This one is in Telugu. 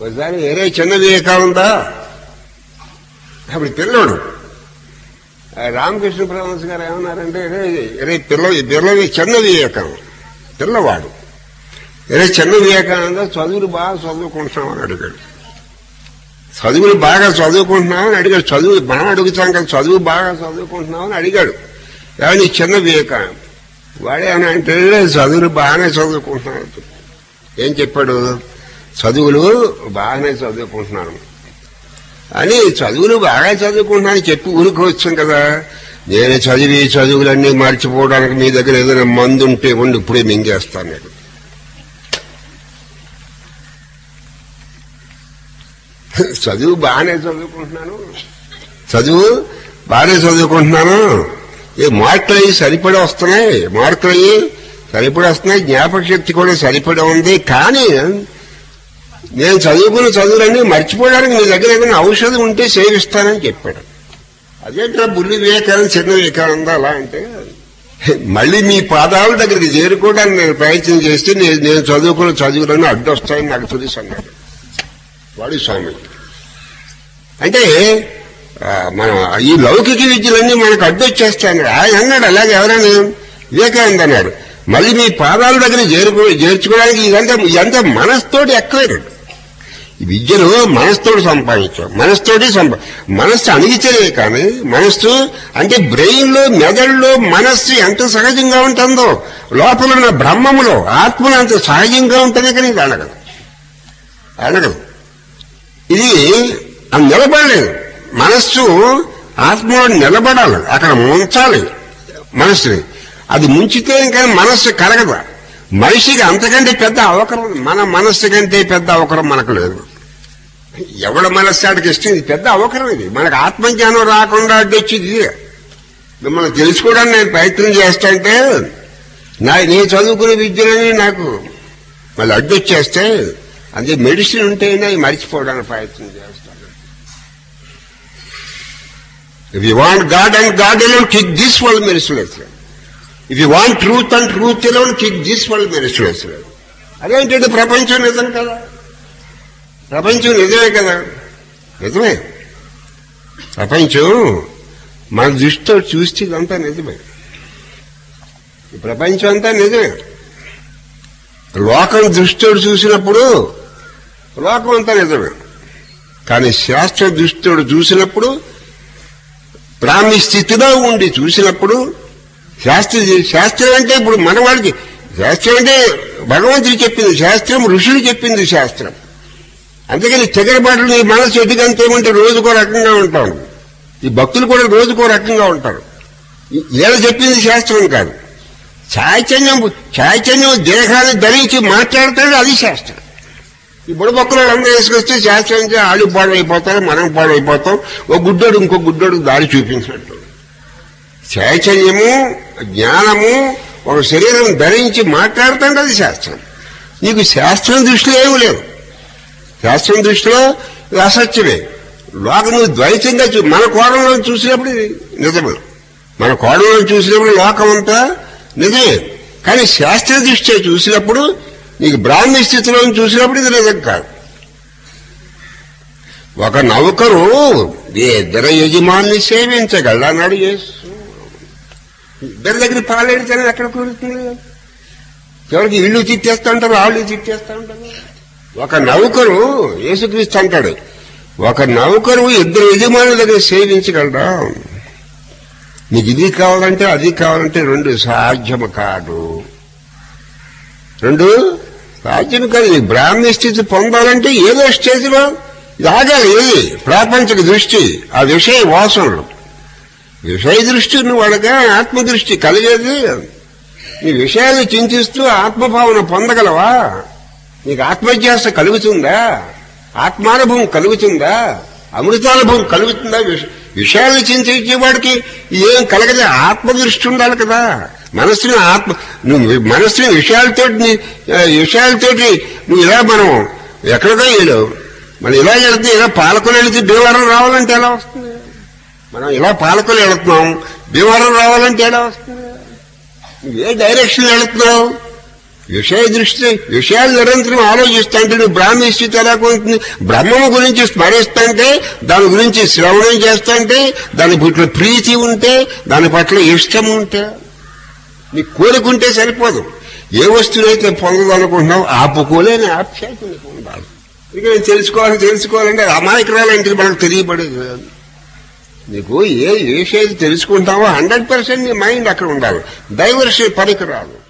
ఒకసారి ఏరే చిన్న కావుందా అప్పుడు పిల్లోడు రామకృష్ణ పరమహంస గారు ఏమన్నారంటే "ఏరే, పిల్ల పిల్లవి చిన్న వివేకానంద పిల్లవాడు ఏరే చిన్న వివేకానంద చదువులు బాగా చదువుకుంటున్నామని అడిగాడు. చదువులు బాగా చదువుకుంటున్నామని అడిగాడు. చదువు మనం అడుగుతాం కదా చదువు బాగా చదువుకుంటున్నామని అడిగాడు. కానీ చిన్న వివేకానంద వాడేమన్నా అంటే చదువులు బాగానే చదువుకుంటున్నాడు ఏం చెప్పాడు. చదువులు బాగానే చదువుకుంటున్నాను. అని చదువులు బాగా చదువుకుంటున్నాను చెప్పి ఊరుకోవచ్చు కదా. నేను చదివి చదువులన్నీ మర్చిపోవడానికి మీ దగ్గర ఏదైనా మందు ఉంటే ఉండి ఇప్పుడే మింగేస్తాను నేను. చదువు బాగానే చదువుకుంటున్నాను. చదువు బాగానే చదువుకుంటున్నాను. ఏ మార్కులు అయ్యి సరిపడి వస్తున్నాయి. మార్కులు అయ్యి సరిపడి వస్తున్నాయి. జ్ఞాపక శక్తి కూడా సరిపడి ఉంది. కానీ నేను చదువుకున్న చదువులన్నీ మర్చిపోవడానికి నీ దగ్గర ఏదైనా ఔషధం ఉంటే సేవిస్తానని చెప్పాడు. అదేంటా బుల్లి వివేకానంద చిన్న వివేకానంద అలా అంటే మళ్ళీ మీ పాదాల దగ్గరికి చేరుకోవడానికి నేను ప్రయత్నం చేస్తే నేను చదువుకున్న చదువులన్నీ అడ్డొస్తాయని నాకు తెలుసు అన్నాడు. వాడి స్వామి. అంటే మనం ఈ లౌకిక విద్యలన్నీ మనకు అడ్డొచ్చేస్తాయి ఆయన అన్నాడు. అలాగే ఎవరైనా వివేకానంద అన్నాడు. మళ్ళీ మీ పాదాల దగ్గర చేరుకో చేర్చుకోవడానికి ఇదంతా ఇదంతా మనస్తోటి ఎక్కువ విద్యను మనస్తోడు సంపాదించాం. మనస్తోటి సంపా మనస్సు అణిగితేనే కానీ మనస్సు అంటే బ్రెయిన్లో మెదడులో మనస్సు ఎంత సహజంగా ఉంటుందో లోపల ఉన్న బ్రహ్మములో ఆత్మలు అంత సహజంగా ఉంటేనే కానీ ఇది అడగదు. అడగదు. ఇది అది నిలబడలేదు. మనస్సు ఆత్మలో నిలబడాలి. అక్కడ ముంచాలి మనస్సుని. అది ముంచితే ఇంకా మనస్సు కరగదు. మనిషికి అంతకంటే పెద్ద అవకరం మన మనస్సు కంటే పెద్ద అవకరం మనకు లేదు. ఎవడ మనస్సాడికి ఇష్టం? ఇది పెద్ద అవకరం ఇది. మనకు ఆత్మజ్ఞానం రాకుండా అడ్డొచ్చింది ఇది. మిమ్మల్ని తెలుసుకోవడానికి నేను ప్రయత్నం చేస్తాంటే నా నేను చదువుకునే విద్యలని నాకు మళ్ళీ అడ్డొచ్చేస్తే అదే మెడిసిన్ ఉంటేనే మర్చిపోవడానికి ప్రయత్నం చేస్తాను. If you want God and God alone kick this world merciless if you want truth and truth alone kick this world merciless అదేంటంటే ప్రపంచం నిజం కదా? ప్రపంచం నిజమే కదా? నిజమే. ప్రపంచం మన దృష్టితో చూస్తే ఇదంతా నిజమే. ప్రపంచం అంతా నిజమే. లోకం దృష్టితో చూసినప్పుడు లోకం అంతా నిజమే. కానీ శాస్త్ర దృష్టితో చూసినప్పుడు బ్రాహ్మీ స్థితిలో ఉండి చూసినప్పుడు శాస్త్ర శాస్త్రం అంటే ఇప్పుడు మనవాడికి శాస్త్రం అంటే భగవంతుడు చెప్పింది శాస్త్రం ఋషులు చెప్పింది శాస్త్రం. అందుకని చెగరబాట్లు నీ మనసు ఎదుగంతేమంటే రోజుకో రకంగా ఉంటాం. ఈ భక్తులు కూడా రోజుకో రకంగా ఉంటారు. ఏదో చెప్పింది శాస్త్రం కాదు. చైతన్యం చైతన్యం దేహాన్ని ధరించి మాట్లాడతాడు అది శాస్త్రం. ఈ బుడబొక్కలు అందరూ వేసుకొస్తే శాస్త్రం వాళ్ళు పాడైపోతారు మనం పాడైపోతాం ఓ గుడ్డోడు ఇంకో గుడ్డోడు దారి చూపించినట్టు. చైతన్యము జ్ఞానము ఒక శరీరం ధరించి మాట్లాడుతుంటే అది శాస్త్రం. నీకు శాస్త్రం దృష్టిలో ఏమి లేవు. శాస్త్రం దృష్టిలో అసత్యమే లోకము నువ్వు ద్వైతంగా చూ మన కోణంలో చూసినప్పుడు ఇది నిజమే. మన కోణంలో చూసినప్పుడు లోకం అంతా నిజమే. కానీ శాస్త్ర దృష్ట్యా చూసినప్పుడు నీకు బ్రాహ్మీ స్థితిలో చూసినప్పుడు ఇది నిజం కాదు. ఒక నౌకరు ఇద్దరు యజమాన్ని సేవించగలడు అన్నాడు ఇద్దరి దగ్గర పాలేడితేనే ఎక్కడ కుదురుతుంది ఎవరికి ఇల్లు తిట్టేస్తా ఉంటారు వాళ్ళు తిట్టేస్తా ఉంటారు. ఒక నౌకరు యేసుక్రీస్తు అంటాడు ఒక నౌకరు ఇద్దరు యజమానుల దగ్గర సేవించగలరా నీకు ఇది కావాలంటే అది కావాలంటే రెండు సాధ్యము కాదు. రెండు సాధ్యం కాదు. ఈ బ్రాహ్మణ స్థితి పొందాలంటే ఏదో స్టేజ్లో ఆగాలి ఏది? ప్రాపంచిక దృష్టి. ఆ విషయ వాసనలు. విషయ దృష్టి నువ్వు అడగా ఆత్మదృష్టి కలిగేది. నీ విషయాలు చింతిస్తూ ఆత్మభావన పొందగలవా? నీకు ఆత్మజ్ఞాస కలుగుతుందా? ఆత్మానుభవం కలుగుతుందా? అమృతానుభవం కలుగుతుందా? విష- విషయాలను చింతించేవాడికి ఏం కలగదు? ఆత్మదృష్టి ఉండాలి కదా. మనస్సుని ఆత్మ నువ్వు మనస్సుని విషయాలతో విషయాలతోటి నువ్వు ఇలా మనం ఎక్కడికో వెళ్ళావు మనం ఇలా వెళితే ఇలా పాలకులు వెళితే భీమవరం రావాలంటే ఎలా వస్తుంది? మనం ఇలా పాలకులు వెళుతున్నాం భీమవరం రావాలంటే ఎలా వస్తుంది? నువ్వు ఏ డైరెక్షన్ వెళుతున్నావు? విషయ దృష్టి విషయాలు నిరంతరం ఆలోచిస్తుంటే నువ్వు బ్రాహ్మీ స్థితి ఎలా కొంటుంది? బ్రహ్మము గురించి స్మరిస్తుంటే దాని గురించి శ్రవణం చేస్తుంటే దాని పట్ల ప్రీతి ఉంటే దాని పట్ల ఇష్టం ఉంటే నీ కోరుకుంటే సరిపోదు. ఏ వస్తువునైతే పొందదనుకుంటున్నావు ఆపుకోలేని ఆప్యాయత నీకు ఉండాలి. ఇక నేను తెలుసుకోవాలి తెలుసుకోవాలంటే అమాయకురాలంటే మనకు తెలియబడేది కాదు. నీకు ఏ విషయం తెలుసుకుంటావో హండ్రెడ్ పర్సెంట్ నీ మైండ్ అక్కడ ఉండాలి. డైవర్షన్ పరికరాలు.